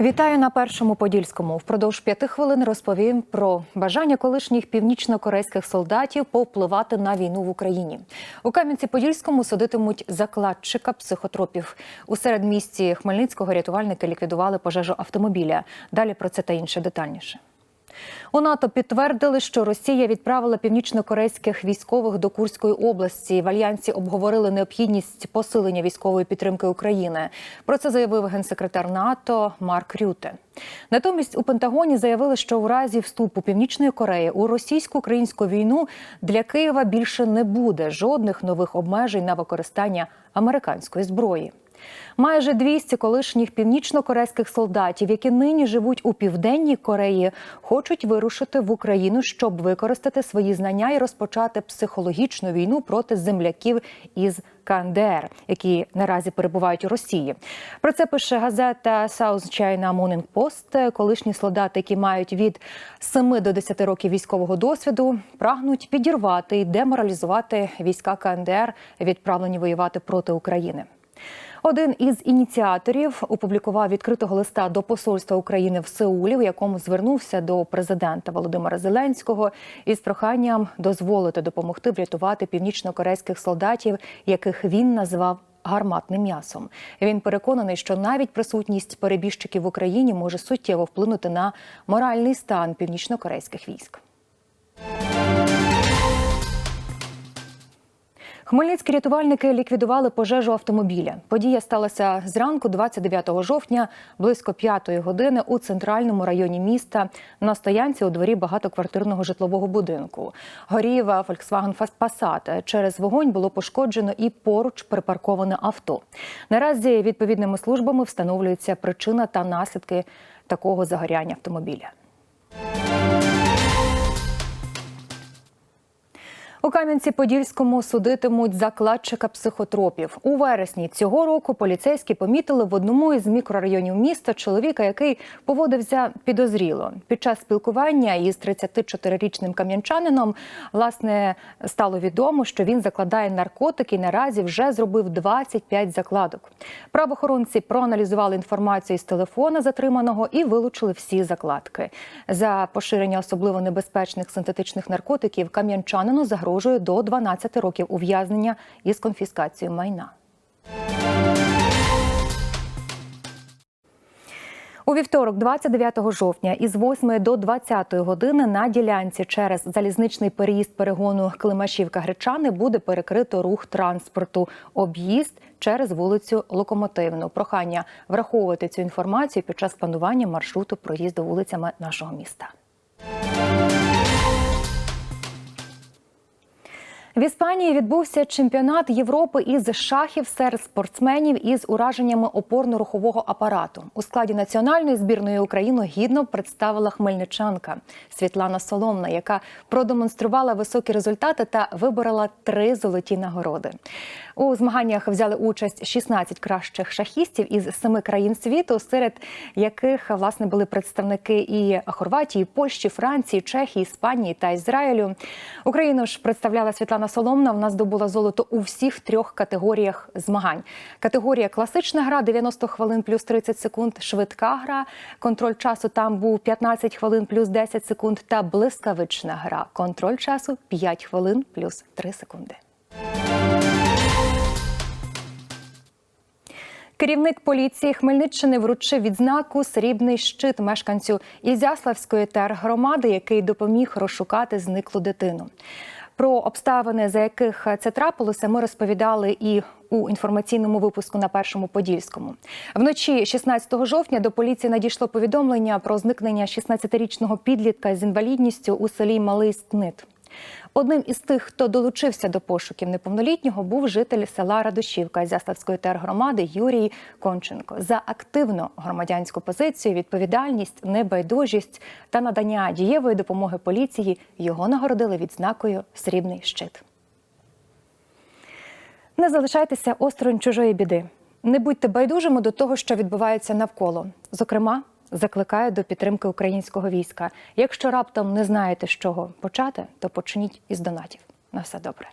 Вітаю на першому подільському. Впродовж п'яти хвилин розповім про бажання колишніх північно-корейських солдатів повпливати на війну в Україні. У Кам'янці-Подільському судитимуть закладчика психотропів. У середмісті Хмельницького рятувальники ліквідували пожежу автомобіля. Далі про це та інше детальніше. У НАТО підтвердили, що Росія відправила північно-корейських військових до Курської області. В альянсі обговорили необхідність посилення військової підтримки України. Про це заявив генсекретар НАТО Марк Рюте. Натомість у Пентагоні заявили, що у разі вступу Північної Кореї у російсько-українську війну для Києва більше не буде жодних нових обмежень на використання американської зброї. Майже 200 колишніх північно-корейських солдатів, які нині живуть у південній Кореї, хочуть вирушити в Україну, щоб використати свої знання і розпочати психологічну війну проти земляків із КНДР, які наразі перебувають у Росії. Про це пише газета South China Morning Post. Колишні солдати, які мають від 7 до 10 років військового досвіду, прагнуть підірвати і деморалізувати війська КНДР, відправлені воювати проти України. Один із ініціаторів опублікував відкритого листа до посольства України в Сеулі, в якому звернувся до президента Володимира Зеленського із проханням дозволити допомогти врятувати північно-корейських солдатів, яких він назвав гарматним м'ясом. Він переконаний, що навіть присутність перебіжчиків в Україні може суттєво вплинути на моральний стан північно-корейських військ. Хмельницькі рятувальники ліквідували пожежу автомобіля. Подія сталася зранку, 29 жовтня, близько 5 години у центральному районі міста на стоянці у дворі багатоквартирного житлового будинку. Горів Volkswagen Passat. Через вогонь було пошкоджено і поруч припарковане авто. Наразі відповідними службами встановлюється причина та наслідки такого загоряння автомобіля. У Кам'янці-Подільському судитимуть закладчика психотропів. У вересні цього року поліцейські помітили в одному із мікрорайонів міста чоловіка, який поводився підозріло. Під час спілкування із 34-річним кам'янчанином власне стало відомо, що він закладає наркотики. і Наразі вже зробив 25 закладок. Правоохоронці проаналізували інформацію з телефона затриманого і вилучили всі закладки. За поширення особливо небезпечних синтетичних наркотиків кам'янчанину загрожує загрожує до 12 років ув'язнення із конфіскацією майна. У вівторок, 29 жовтня, із 8 до 20 години на ділянці через залізничний переїзд перегону Климашівка Гречани буде перекрито рух транспорту. Об'їзд через вулицю Локомотивну. Прохання враховувати цю інформацію під час планування маршруту проїзду вулицями нашого міста. В Іспанії відбувся чемпіонат Європи із шахів серед спортсменів із ураженнями опорно-рухового апарату. У складі національної збірної України гідно представила хмельничанка Світлана Соломна, яка продемонструвала високі результати та виборола три золоті нагороди. У змаганнях взяли участь 16 кращих шахістів із семи країн світу, серед яких власне були представники і Хорватії, Польщі, Франції, Чехії, Іспанії та Ізраїлю. Україну ж представляла Світлана Соломна. Вона здобула золото у всіх трьох категоріях змагань. Категорія класична гра 90 хвилин плюс 30 секунд. Швидка гра. Контроль часу там був 15 хвилин плюс 10 секунд. Та блискавична гра. Контроль часу 5 хвилин плюс 3 секунди. Керівник поліції Хмельниччини вручив відзнаку Срібний щит мешканцю Ізяславської тергромади, який допоміг розшукати зниклу дитину. Про обставини, за яких це трапилося, ми розповідали і у інформаційному випуску на першому подільському. Вночі 16 жовтня до поліції надійшло повідомлення про зникнення 16-річного підлітка з інвалідністю у селі Малий Скнит. Одним із тих, хто долучився до пошуків неповнолітнього, був житель села Радушівка Зяславської тергромади Юрій Конченко. За активну громадянську позицію, відповідальність, небайдужість та надання дієвої допомоги поліції його нагородили відзнакою Срібний щит. Не залишайтеся осторонь чужої біди. Не будьте байдужими до того, що відбувається навколо. Зокрема, закликаю до підтримки українського війська. Якщо раптом не знаєте, з чого почати, то почніть із донатів. На все добре.